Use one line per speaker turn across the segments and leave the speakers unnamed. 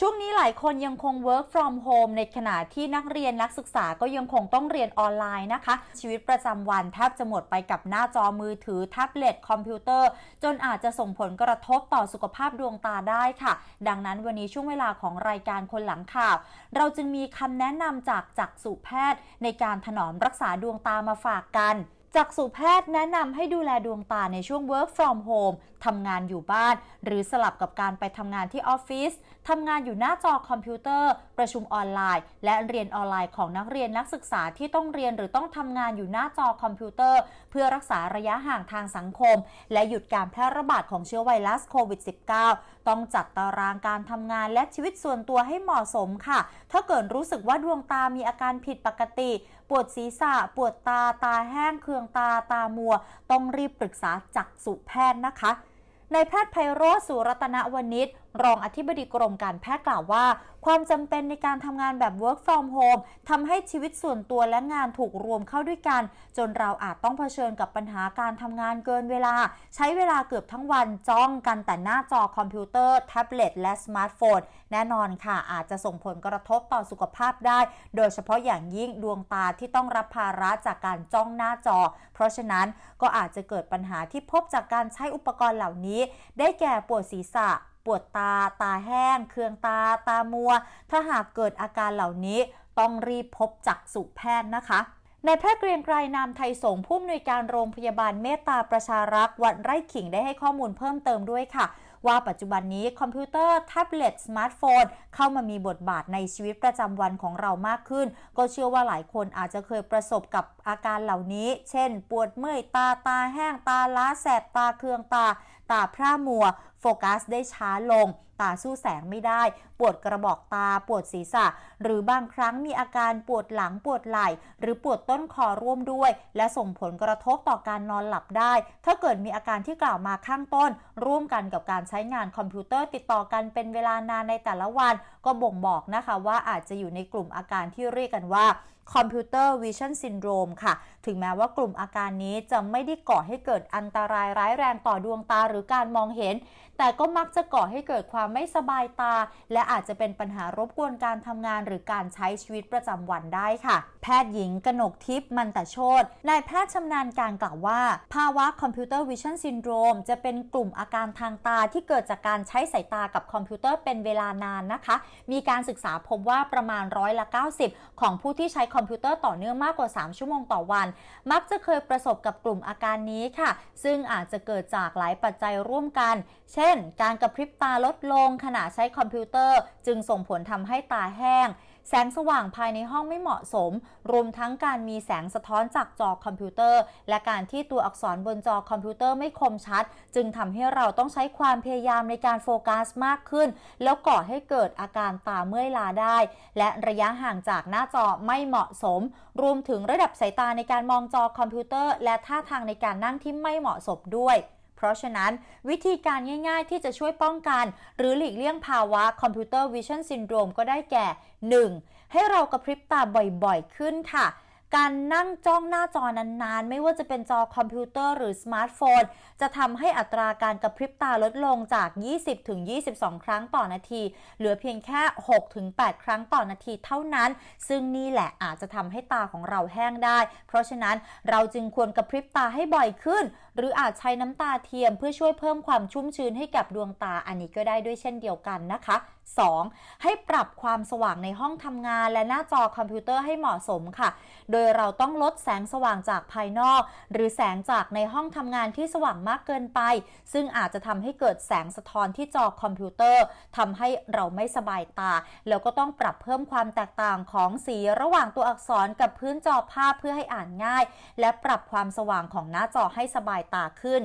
ช่วงนี้หลายคนยังคง work from home ในขณะที่นักเรียนนักศึกษาก็ยังคงต้องเรียนออนไลน์นะคะ ชีวิตประจำวันแทบจะหมดไปกับหน้าจอมือถือแท็บเล็ตคอมพิวเตอร์ จนอาจจะส่งผลกระทบต่อสุขภาพดวงตาได้ค่ะ ดังนั้นวันนี้ช่วงเวลาของรายการคนหลังข่าว เราจึงมีคำแนะนำจากจักษุแพทย์ ในการถนอมรักษาดวงตามาฝากกัน จักษุแพทย์แนะนำให้ดูแลดวงตาในช่วง work from home ทำงานอยู่บ้าน หรือสลับกับการไปทำงานที่ออฟฟิศทำงานอยู่หน้าจอคอมพิวเตอร์ ประชุมออนไลน์ และเรียนออนไลน์ของนักเรียนนักศึกษาที่ต้องเรียนหรือต้องทำงานอยู่หน้าจอคอมพิวเตอร์ เพื่อรักษาระยะห่างทางสังคม และหยุดการแพร่ระบาดของเชื้อไวรัสโควิด -19 ต้องจัดตารางการทำงานและชีวิตส่วนตัวให้เหมาะสมค่ะ ถ้าเกิดรู้สึกว่าดวงตามีอาการผิดปกติ ปวดศีรษะ ปวดตา ตาแห้ง เคืองตา ตามัว ต้องรีบปรึกษาจักษุแพทย์นะคะ ในแพทย์ไพโรสุรัตนวณิช รองอธิบดีกรมการแพทย์กล่าวว่า ความจำเป็นในการทำงานแบบ work from home ทำให้ชีวิตส่วนตัวและงานถูกรวมเข้าด้วยกัน จนเราอาจต้องเผชิญกับปัญหาการทำงานเกินเวลา ใช้เวลาเกือบทั้งวันจ้องกันแต่หน้าจอคอมพิวเตอร์ แท็บเล็ตและสมาร์ทโฟน แน่นอนค่ะ อาจจะส่งผลกระทบต่อสุขภาพได้ โดยเฉพาะอย่างยิ่งดวงตาที่ต้องรับภาระจากการจ้องหน้าจอ เพราะฉะนั้นก็อาจจะเกิดปัญหาที่พบจากการใช้อุปกรณ์เหล่านี้ ได้แก่ปวดศีรษะ ปวดตา ตาแห้ง เคืองตา ตามัว ถ้าหากเกิดอาการเหล่านี้ต้องรีบพบจักษุแพทย์นะคะนายแพทย์เกรียงไกรนามไทยสงฆ์ผู้อำนวยการโรงพยาบาลเมตตาประชารักษ์วัดไร่ขิงได้ให้ข้อมูลเพิ่มเติมด้วยค่ะ ว่าปัจจุบันนี้คอมพิวเตอร์ แท็บเล็ต สมาร์ทโฟน เข้ามามีบทบาทในชีวิตประจำวันของเรามากขึ้น ก็เชื่อว่าหลายคนอาจจะเคยประสบกับอาการเหล่านี้ เช่น ปวดเมื่อยตาตาแห้งตาล้าแสบตาเคืองตา ตาพร่ามัว โฟกัสได้ช้าลง ตาสู้แสงไม่ได้ ปวดกระบอกตา ปวดศีรษะ หรือบางครั้งมีอาการปวดหลังปวดไหล่ หรือปวดต้นคอร่วมด้วย และส่งผลกระทบต่อการนอนหลับได้ ถ้าเกิดมีอาการที่กล่าวมาข้างต้น ร่วมกันกับการใช้งานคอมพิวเตอร์ติดต่อกันเป็นเวลานานในแต่ละวัน ก็บ่งบอกนะคะว่าอาจจะอยู่ในกลุ่มอาการที่เรียกกันว่า คอมพิวเตอร์วิชั่นซินโดรมค่ะ ถึงแม้ว่ากลุ่มอาการนี้จะไม่ได้ก่อให้เกิดอันตรายร้ายแรงต่อดวงตาหรือการมองเห็น แต่ก็มักจะก่อให้เกิดความไม่สบายตา และอาจจะเป็นปัญหารบกวนการทำงานหรือการใช้ชีวิตประจำวันได้ค่ะ แพทย์หญิงกนกทิพย์มันตโชตนายแพทย์ชำนาญการกล่าวว่า ภาวะคอมพิวเตอร์วิชั่นซินโดรมจะเป็นกลุ่มอาการทางตาที่เกิดจากการใช้สายตากับคอมพิวเตอร์เป็นเวลานานนะคะ มีการศึกษาพบว่าประมาณร้อยละ 90 ของผู้ที่ใช้คคอมพิวเตอร์ต่อเนื่องมากกว่า 3 ชั่วโมงต่อวัน มักจะเคยประสบกับกลุ่มอาการนี้ค่ะ ซึ่งอาจจะเกิดจากหลายปัจจัยร่วมกัน เช่น การกระพริบตาลดลงขณะใช้คอมพิวเตอร์ จึงส่งผลทำให้ตาแห้ง แสงสว่างภายในห้องไม่เหมาะสม รวมทั้งการมีแสงสะท้อนจากจอคอมพิวเตอร์ และการที่ตัวอักษรบนจอคอมพิวเตอร์ไม่คมชัด จึงทำให้เราต้องใช้ความพยายามในการโฟกัสมากขึ้น แล้วก่อให้เกิดอาการตาเมื่อยล้าได้ และระยะห่างจากหน้าจอไม่เหมาะสม รวมถึงระดับสายตาในการมองจอคอมพิวเตอร์ และท่าทางในการนั่งที่ไม่เหมาะสมด้วย เพราะฉะนั้นวิธีการง่ายๆ ที่จะช่วยป้องกัน หรือหลีกเลี่ยงภาวะคอมพิวเตอร์วิชั่นซินโดรมก็ได้แก่ 1. ให้เรากระพริบตาบ่อยๆขึ้นค่ะการนั่งจ้องหน้าจอนานๆ ไม่ว่าจะเป็นจอคอมพิวเตอร์หรือสมาร์ทโฟน จะทำให้อัตราการกระพริบตาลดลงจาก 20 ถึง 22 ครั้งต่อนาที เหลือเพียงแค่ 6 ถึง 8 ครั้งต่อนาทีเท่านั้น ซึ่งนี่แหละอาจจะทำให้ตาของเราแห้งได้ เพราะฉะนั้นเราจึงควรกระพริบตาให้บ่อยขึ้น หรืออาจใช้น้ำตาเทียมเพื่อช่วยเพิ่มความชุ่มชื้นให้กับดวงตาอันนี้ก็ได้ด้วยเช่นเดียวกันนะคะ 2. ให้ปรับความสว่างในห้องทำงานและหน้าจอคอมพิวเตอร์ให้เหมาะสมค่ะ โดยเราต้องลดแสงสว่างจากภายนอก หรือแสงจากในห้องทำงานที่สว่างมากเกินไป ซึ่งอาจจะทำให้เกิดแสงสะท้อนที่จอคอมพิวเตอร์ทำให้เราไม่สบายตา แล้วก็ต้องปรับเพิ่มความแตกต่างของสีระหว่างตัวอักษรกับพื้นจอภาพเพื่อให้อ่านง่าย และปรับความสว่างของหน้าจอให้สบายตาขึ้น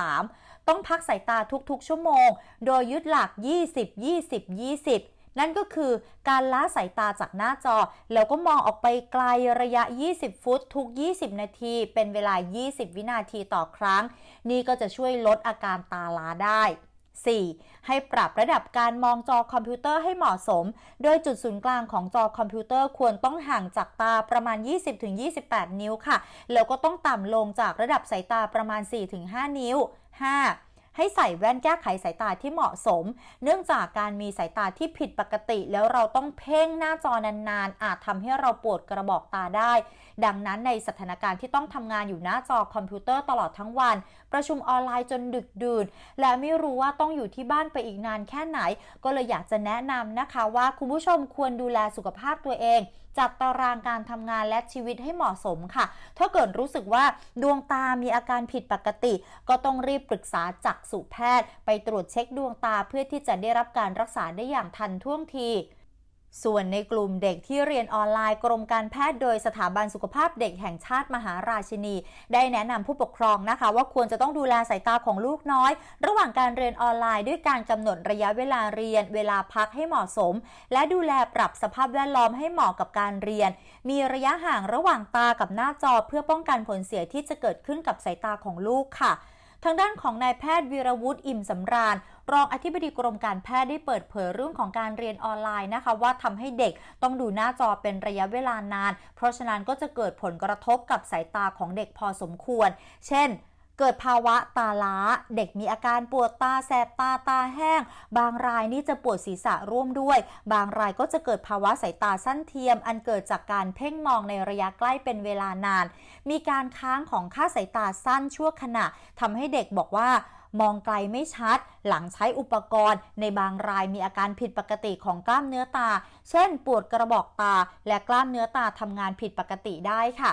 3. ต้องพักสายตาทุกๆ ชั่วโมง โดยยึดหลัก 20 20 20 นั่นก็คือการล้าสายตาจากหน้าจอ แล้วก็มองออกไปไกลระยะ 20 ฟุตทุก 20 นาที เป็นเวลา 20 วินาทีต่อครั้ง นี่ก็จะช่วยลดอาการตาล้าได้ 4. ให้ปรับระดับการมองจอคอมพิวเตอร์ให้เหมาะสม โดยจุดศูนย์กลางของจอคอมพิวเตอร์ควรต้องห่างจากตาประมาณ 20-28 นิ้วค่ะ แล้วก็ต้องต่ำลงจากระดับสายตาประมาณ 4-5 นิ้ว 5. ให้ใส่แว่นแก้ไขสายตาที่เหมาะสม เนื่องจากการมีสายตาที่ผิดปกติ แล้วเราต้องเพ่งหน้าจอนานๆ อาจทำให้เราปวดกระบอกตาได้ ดังนั้นในสถานการณ์ที่ต้องทำงานอยู่หน้าจอคอมพิวเตอร์ตลอดทั้งวัน ประชุมออนไลน์จนดึกดื่น และไม่รู้ว่าต้องอยู่ที่บ้านไปอีกนานแค่ไหน ก็เลยอยากจะแนะนำนะคะว่าคุณผู้ชมควรดูแลสุขภาพตัวเอง จัดตารางการทำงานและชีวิตให้เหมาะสมค่ะ ถ้าเกิดรู้สึกว่าดวงตามีอาการผิดปกติ ก็ต้องรีบปรึกษาจักษุแพทย์ ไปตรวจเช็คดวงตาเพื่อที่จะได้รับการรักษาได้อย่างทันท่วงที ส่วนในกลุ่มเด็กที่เรียนออนไลน์กรมการแพทย์โดยสถาบันสุขภาพเด็กแห่งชาติมหาราชินี ได้แนะนำผู้ปกครองนะคะ ว่าควรจะต้องดูแลสายตาของลูกน้อย ระหว่างการเรียนออนไลน์ด้วยการกำหนดระยะเวลาเรียน เวลาพักให้เหมาะสม และดูแลปรับสภาพแวดล้อมให้เหมาะกับการเรียน มีระยะห่างระหว่างตากับหน้าจอเพื่อป้องกันผลเสียที่จะเกิดขึ้นกับสายตาของลูกค่ะ ทางด้านของนายแพทย์วีรวุฒิอิ่มสำราญ รองอธิบดีกรมการแพทย์ได้เปิดเผยเรื่องของการเรียนออนไลน์นะคะ ว่าทำให้เด็กต้องดูหน้าจอเป็นระยะเวลานาน เพราะฉะนั้นก็จะเกิดผลกระทบกับสายตาของเด็กพอสมควร เช่น เกิดภาวะตาล้า เด็กมีอาการปวดตาแสบตาตาแห้ง บางรายนี่จะปวดศีรษะร่วมด้วย บางรายก็จะเกิดภาวะสายตาสั้นเทียม อันเกิดจากการเพ่งมองในระยะใกล้เป็นเวลานาน มีการค้างของค่าสายตาสั้นชั่วขณะทำให้เด็กบอกว่ามองไกลไม่ชัด หลังใช้อุปกรณ์ ในบางรายมีอาการผิดปกติของกล้ามเนื้อตา เช่น ปวดกระบอกตา และกล้ามเนื้อตาทำงานผิดปกติได้ค่ะ